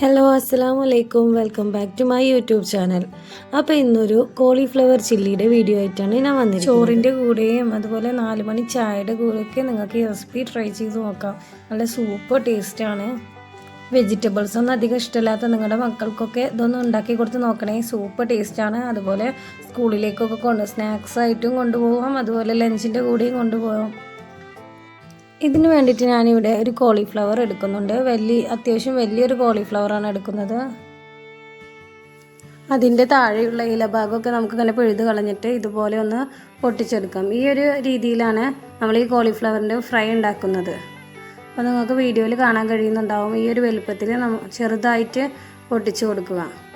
Hello അസ്സാം വലൈക്കും welcome back to my YouTube channel അപ്പോൾ ഇന്നൊരു കോളിഫ്ലവർ ചില്ലിയുടെ വീഡിയോ ആയിട്ടാണ് ഞാൻ വന്നിരിക്കുന്നത്. ചോറിന്റെ കൂടെയും അതുപോലെ നാല് മണി ചായയുടെ കൂടെയൊക്കെ നിങ്ങൾക്ക് ഈ റെസിപ്പി ട്രൈ ചെയ്ത് നോക്കാം. നല്ല സൂപ്പർ ടേസ്റ്റാണ് വെജിറ്റബിൾസ് ഒന്നും അധികം ഇഷ്ടമില്ലാത്ത നിങ്ങളുടെ മക്കൾക്കൊക്കെ ഇതൊന്നും ഉണ്ടാക്കി കൊടുത്ത് നോക്കണേ. സൂപ്പർ ടേസ്റ്റാണ് അതുപോലെ സ്കൂളിലേക്കൊക്കെ കൊണ്ട് സ്നാക്സ് ആയിട്ടും കൊണ്ടുപോകാം അതുപോലെ ലഞ്ചിന്റെ കൂടെയും കൊണ്ടുപോകാം ഇതിന് വേണ്ടിയിട്ട് ഞാനിവിടെ ഒരു കോളിഫ്ലവർ എടുക്കുന്നുണ്ട്. വലിയ അത്യാവശ്യം വലിയൊരു കോളിഫ്ലവറാണ് എടുക്കുന്നത്. അതിന്റെ താഴെയുള്ള ഇലഭാഗമൊക്കെ നമുക്ക് ഇങ്ങനെ പിഴുത് കളഞ്ഞിട്ട് ഇതുപോലെ ഒന്ന് പൊട്ടിച്ചെടുക്കാം. ഈ ഒരു രീതിയിലാണ് നമ്മൾ ഈ കോളിഫ്ലവറിന്റെ ഫ്രൈ ഉണ്ടാക്കുന്നത്. അപ്പോൾ നിങ്ങൾക്ക് വീഡിയോയിൽ കാണാൻ കഴിയുന്നുണ്ടാവും. ഈ ഒരു വലുപ്പത്തിൽ നമ്മൾ ചെറുതായിട്ട് പൊട്ടിച്ചു കൊടുക്കുക.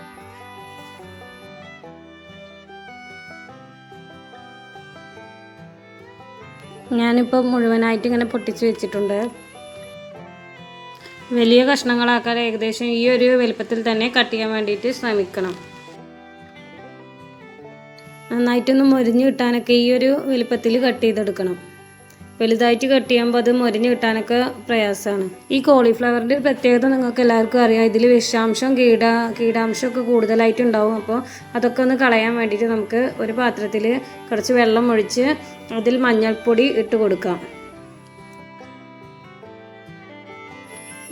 ഞാനിപ്പോൾ മുഴുവനായിട്ട് ഇങ്ങനെ പൊട്ടിച്ച് വെച്ചിട്ടുണ്ട്. വലിയ കഷ്ണങ്ങളാക്കാൻ ഏകദേശം ഈ ഒരു വലുപ്പത്തിൽ തന്നെ കട്ട് ചെയ്യാൻ വേണ്ടിയിട്ട് ശ്രമിക്കണം. നന്നായിട്ടൊന്ന് മൊരിഞ്ഞ് കിട്ടാനൊക്കെ ഈ ഒരു വലുപ്പത്തിൽ കട്ട് ചെയ്തെടുക്കണം. വലുതായിട്ട് കട്ട് ചെയ്യുമ്പോൾ അത് മൊരിഞ്ഞ് കിട്ടാനൊക്കെ പ്രയാസമാണ് ഈ കോളിഫ്ലവറിന്റെ പ്രത്യേകത നിങ്ങൾക്ക് എല്ലാവർക്കും അറിയാം. ഇതിൽ വിഷാംശം കീട കീടാംശമൊക്കെ കൂടുതലായിട്ട് ഉണ്ടാവും അപ്പോൾ അതൊക്കെ ഒന്ന് കളയാൻ വേണ്ടിയിട്ട് നമുക്ക് ഒരു പാത്രത്തിൽ കുറച്ച് വെള്ളം ഒഴിച്ച് അതിൽ മഞ്ഞൾപ്പൊടി ഇട്ട് കൊടുക്കാം.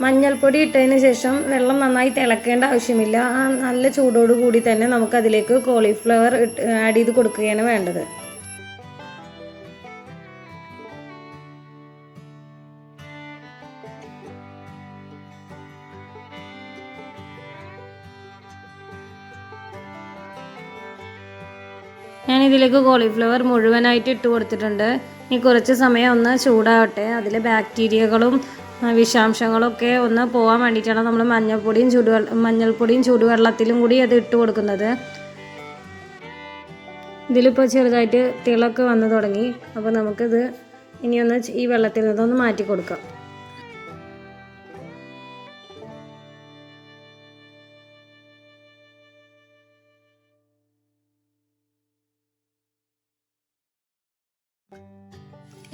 മഞ്ഞൾപ്പൊടി ഇട്ടതിന് ശേഷം വെള്ളം നന്നായി തിളക്കേണ്ട ആവശ്യമില്ല. ആ നല്ല ചൂടോട് കൂടി തന്നെ നമുക്കതിലേക്ക് കോളിഫ്ലവർ ആഡ് ചെയ്ത് കൊടുക്കുകയാണ് വേണ്ടത്. ഞാൻ ഇതിലേക്ക് കോളിഫ്ലവർ മുഴുവനായിട്ട് ഇട്ട് കൊടുത്തിട്ടുണ്ട്. ഇനി കുറച്ച് സമയം ഒന്ന് ചൂടാവട്ടെ. അതിൽ ബാക്ടീരിയകളും വിഷാംശങ്ങളൊക്കെ ഒന്ന് പോകാൻ വേണ്ടിയിട്ടാണ് നമ്മൾ മഞ്ഞൾപ്പൊടിയും ചൂടുവെള്ള മഞ്ഞൾപ്പൊടിയും ചൂടുവെള്ളത്തിലും കൂടി അത് ഇട്ട് കൊടുക്കുന്നത്. ഇതിലിപ്പോൾ ചെറുതായിട്ട് തിളൊക്കെ വന്ന് തുടങ്ങി. അപ്പോൾ നമുക്കിത് ഇനിയൊന്ന് ഈ വെള്ളത്തിൽ നിന്നൊന്ന് മാറ്റി കൊടുക്കാം.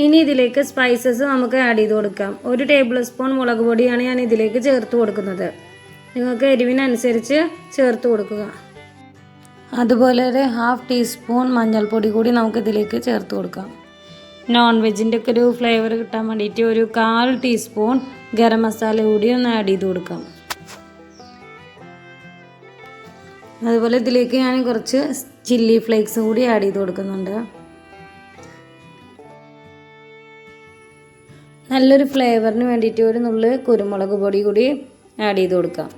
ഇനി ഇതിലേക്ക് സ്പൈസസ് നമുക്ക് ആഡ് ചെയ്ത് കൊടുക്കാം. ഒരു ടേബിൾ സ്പൂൺ മുളക് പൊടിയാണ് ഞാൻ ഇതിലേക്ക് ചേർത്ത് കൊടുക്കുന്നത്. നിങ്ങൾക്ക് എരിവിനനുസരിച്ച് ചേർത്ത് കൊടുക്കുക. അതുപോലെ ഒരു ഹാഫ് ടീസ്പൂൺ മഞ്ഞൾപ്പൊടി കൂടി നമുക്ക് ഇതിലേക്ക് ചേർത്ത് കൊടുക്കാം. നോൺ വെജിന്റെ ഒക്കെ ഒരു ഫ്ലേവർ കിട്ടാൻ വേണ്ടിയിട്ട് ഒരു കാൽ ടീസ്പൂൺ ഗരം മസാല കൂടി ഒന്ന് ആഡ് ചെയ്ത് കൊടുക്കാം. അതുപോലെ ഇതിലേക്ക് ഞാൻ കുറച്ച് ചില്ലി ഫ്ലേക്സ് കൂടി ആഡ് ചെയ്ത് കൊടുക്കുന്നുണ്ട്. നല്ലൊരു ഫ്ലേവറിന് വേണ്ടിയിട്ട് ഒരു നുള്ള് കുരുമുളക് പൊടി കൂടി ആഡ് ചെയ്ത് കൊടുക്കാം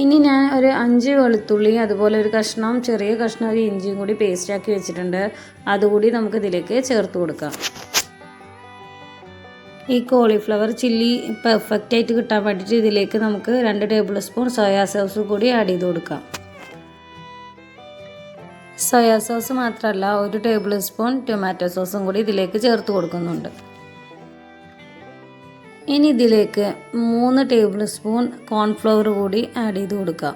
ഇനി ഞാൻ ഒരു അഞ്ച് വെളുത്തുള്ളി അതുപോലെ ഒരു കഷ്ണം ചെറിയ കഷ്ണം ഒരു ഇഞ്ചിയും കൂടി പേസ്റ്റ് ആക്കി വെച്ചിട്ടുണ്ട്. അതുകൂടി നമുക്ക് ഇതിലേക്ക് ചേർത്ത് കൊടുക്കാം. ഈ കോളിഫ്ലവർ ചില്ലി പെർഫെക്റ്റ് ആയിട്ട് കിട്ടാൻ വേണ്ടിയിട്ട് ഇതിലേക്ക് നമുക്ക് രണ്ട് ടേബിൾ സ്പൂൺ സോയാ സോസ് കൂടി ആഡ് ചെയ്ത് കൊടുക്കാം. സോയാ സോസ് മാത്രമല്ല ഒരു ടേബിൾ സ്പൂൺ ടൊമാറ്റോ സോസും കൂടി ഇതിലേക്ക് ചേർത്ത് കൊടുക്കുന്നുണ്ട്. ഇനി ഇതിലേക്ക് മൂന്ന് ടേബിൾ സ്പൂൺ കോൺഫ്ലവർ കൂടി ആഡ് ചെയ്ത് കൊടുക്കാം.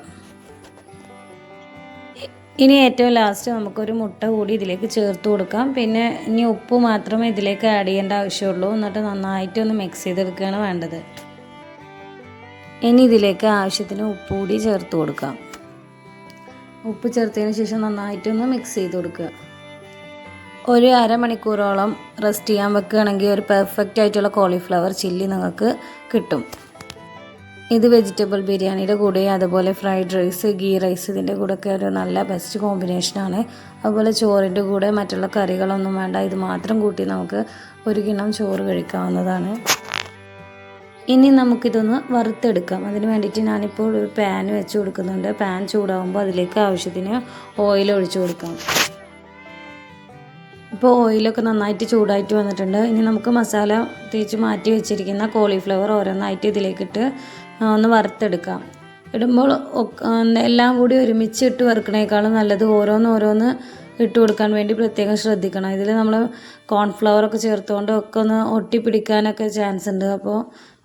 ഇനി ഏറ്റവും ലാസ്റ്റ് നമുക്കൊരു മുട്ട കൂടി ഇതിലേക്ക് ചേർത്ത് കൊടുക്കാം. പിന്നെ ഇനി ഉപ്പ് മാത്രമേ ഇതിലേക്ക് ആഡ് ചെയ്യേണ്ട ആവശ്യമുള്ളൂ. എന്നിട്ട് നന്നായിട്ട് ഒന്ന് മിക്സ് ചെയ്തെടുക്കുകയാണ് വേണ്ടത്. ഇനി ഇതിലേക്ക് ആവശ്യത്തിന് ഉപ്പ് കൂടി ചേർത്ത് കൊടുക്കാം. ഉപ്പ് ചേർത്തതിന് ശേഷം നന്നായിട്ടൊന്ന് മിക്സ് ചെയ്ത് കൊടുക്കുക. ഒരു അരമണിക്കൂറോളം റെസ്റ്റ് ചെയ്യാൻ വെക്കുകയാണെങ്കിൽ ഒരു പെർഫെക്റ്റ് ആയിട്ടുള്ള കോളിഫ്ലവർ ചില്ലി നിങ്ങൾക്ക് കിട്ടും. ഇത് വെജിറ്റബിൾ ബിരിയാണിയുടെ കൂടെ അതുപോലെ ഫ്രൈഡ് റൈസ് ഗീ റൈസ് ഇതിന്റെ കൂടെയൊക്കെ ഒരു നല്ല ബെസ്റ്റ് കോമ്പിനേഷനാണ് അതുപോലെ ചോറിന്റെ കൂടെ മറ്റുള്ള കറികളൊന്നും വേണ്ട ഇത് മാത്രം കൂട്ടി നമുക്ക് ഒരു കിണ്ണം ചോറ് കഴിക്കാവുന്നതാണ്. ഇനി നമുക്കിതൊന്ന് വറുത്തെടുക്കാം. അതിന് വേണ്ടിയിട്ട് ഞാനിപ്പോൾ ഒരു പാൻ വെച്ച് കൊടുക്കുന്നുണ്ട്. പാൻ ചൂടാകുമ്പോൾ അതിലേക്ക് ആവശ്യത്തിന് ഓയിൽ ഒഴിച്ചു കൊടുക്കാം. ഇപ്പോൾ ഓയിലൊക്കെ നന്നായിട്ട് ചൂടായിട്ട് വന്നിട്ടുണ്ട്. ഇനി നമുക്ക് മസാല തേച്ച് മാറ്റി വെച്ചിരിക്കുന്ന കോളിഫ്ലവർ ഓരോന്നായിട്ട് ഇതിലേക്കിട്ട് ഒന്ന് വറുത്തെടുക്കാം. ഇടുമ്പോൾ എല്ലാം കൂടി ഒരുമിച്ച് ഇട്ട് വറുക്കണേക്കാളും നല്ലത് ഓരോന്ന് ഓരോന്ന് ഇട്ട് കൊടുക്കാൻ വേണ്ടി പ്രത്യേകം ശ്രദ്ധിക്കണം. ഇതിൽ നമ്മൾ കോൺഫ്ലവറൊക്കെ ചേർത്തുകൊണ്ട് ഒക്കെ ഒന്ന് ഒട്ടിപ്പിടിക്കാനൊക്കെ ചാൻസ് ഉണ്ട്. അപ്പോൾ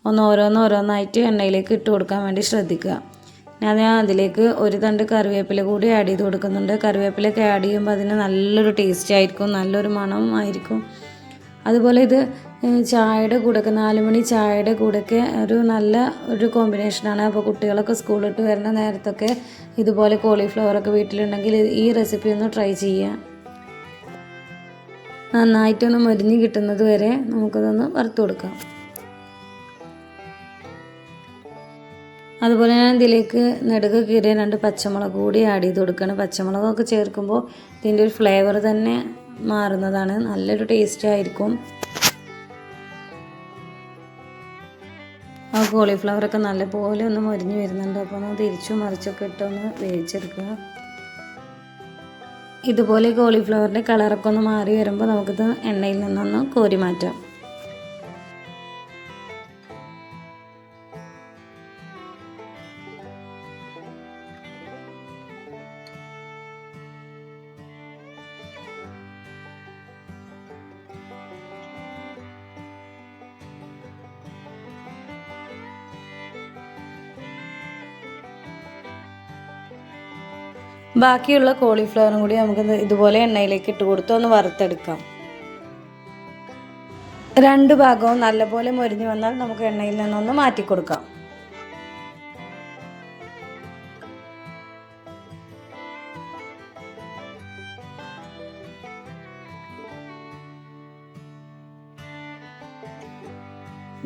ഒന്ന് ഓരോന്ന് ഓരോന്നായിട്ട് എണ്ണയിലേക്ക് ഇട്ട് കൊടുക്കാൻ വേണ്ടി ശ്രദ്ധിക്കുക. ഞാൻ അതിലേക്ക് ഒരു തണ്ട് കറിവേപ്പില കൂടി ആഡ് ചെയ്ത് കൊടുക്കുന്നുണ്ട്. കറിവേപ്പിലയൊക്കെ ആഡ് ചെയ്യുമ്പോൾ അതിന് നല്ലൊരു ടേസ്റ്റ് ആയിരിക്കും നല്ലൊരു മണം ആയിരിക്കും. അതുപോലെ ഇത് ചായയുടെ കൂടെയൊക്കെ നാല് മണി ചായയുടെ കൂടെയൊക്കെ ഒരു നല്ല ഒരു കോമ്പിനേഷനാണ് അപ്പോൾ കുട്ടികളൊക്കെ സ്കൂളിട്ട് വരുന്ന നേരത്തൊക്കെ ഇതുപോലെ കോളിഫ്ലവറൊക്കെ വീട്ടിലുണ്ടെങ്കിൽ ഈ റെസിപ്പി ഒന്ന് ട്രൈ ചെയ്യുക നന്നായിട്ടൊന്ന് മരിഞ്ഞ് കിട്ടുന്നത് വരെ നമുക്കതൊന്ന് വറുത്ത് കൊടുക്കാം. അതുപോലെ ഞാൻ ഇതിലേക്ക് നെടുക കീറിയ രണ്ട് പച്ചമുളക് കൂടി ആഡ് ചെയ്ത് കൊടുക്കുകയാണ്. പച്ചമുളകൊക്കെ ചേർക്കുമ്പോൾ ഇതിന്റെ ഒരു ഫ്ലേവർ തന്നെ മാറുന്നതാണ്. നല്ലൊരു ടേസ്റ്റ് ആയിരിക്കും. ആ കോളിഫ്ലവറൊക്കെ നല്ലപോലെ ഒന്ന് മൊരിഞ്ഞ് വരുന്നുണ്ട്. അപ്പോൾ ഒന്ന് തിരിച്ചു മറിച്ചൊക്കെ ഇട്ടൊന്ന് വേവിച്ചെടുക്കുക. ഇതുപോലെ കോളിഫ്ലവറിന്റെ കളറൊക്കെ ഒന്ന് മാറി വരുമ്പോൾ നമുക്കിത് എണ്ണയിൽ നിന്നൊന്ന് കോരി മാറ്റാം. ബാക്കിയുള്ള കോളിഫ്ലവറും കൂടി നമുക്ക് ഇതുപോലെ എണ്ണയിലേക്ക് ഇട്ട് കൊടുത്ത് ഒന്ന് വറുത്തെടുക്കാം. രണ്ട് ഭാഗവും നല്ലപോലെ മൊരിഞ്ഞ് വന്നാൽ നമുക്ക് എണ്ണയിൽ നിന്നൊന്ന് മാറ്റി കൊടുക്കാം.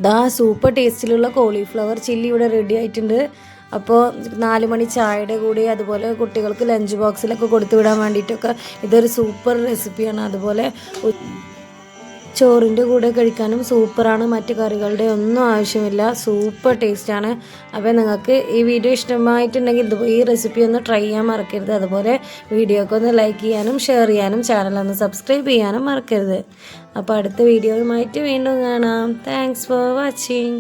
ദാ സൂപ്പർ ടേസ്റ്റിലുള്ള കോളിഫ്ലവർ ചില്ലി ഇവിടെ റെഡി ആയിട്ടുണ്ട്. അപ്പോൾ നാല് മണി ചായയുടെ കൂടി അതുപോലെ കുട്ടികൾക്ക് ലഞ്ച് ബോക്സിലൊക്കെ കൊടുത്തു വിടാൻ വേണ്ടിയിട്ടൊക്കെ ഇതൊരു സൂപ്പർ റെസിപ്പിയാണ് അതുപോലെ ചോറിന്റെ കൂടെ കഴിക്കാനും സൂപ്പറാണ് മറ്റു കറികളുടെ ഒന്നും ആവശ്യമില്ല. സൂപ്പർ ടേസ്റ്റാണ് അപ്പോൾ നിങ്ങൾക്ക് ഈ വീഡിയോ ഇഷ്ടമായിട്ടുണ്ടെങ്കിൽ ഇത് ഈ റെസിപ്പി ഒന്ന് ട്രൈ ചെയ്യാൻ മറക്കരുത്. അതുപോലെ വീഡിയോക്ക് ഒന്ന് ലൈക്ക് ചെയ്യാനും ഷെയർ ചെയ്യാനും ചാനൽ ഒന്ന് സബ്സ്ക്രൈബ് ചെയ്യാനും മറക്കരുത്. അപ്പോൾ അടുത്ത വീഡിയോയുമായിട്ട് വീണ്ടും കാണാം. Thanks for watching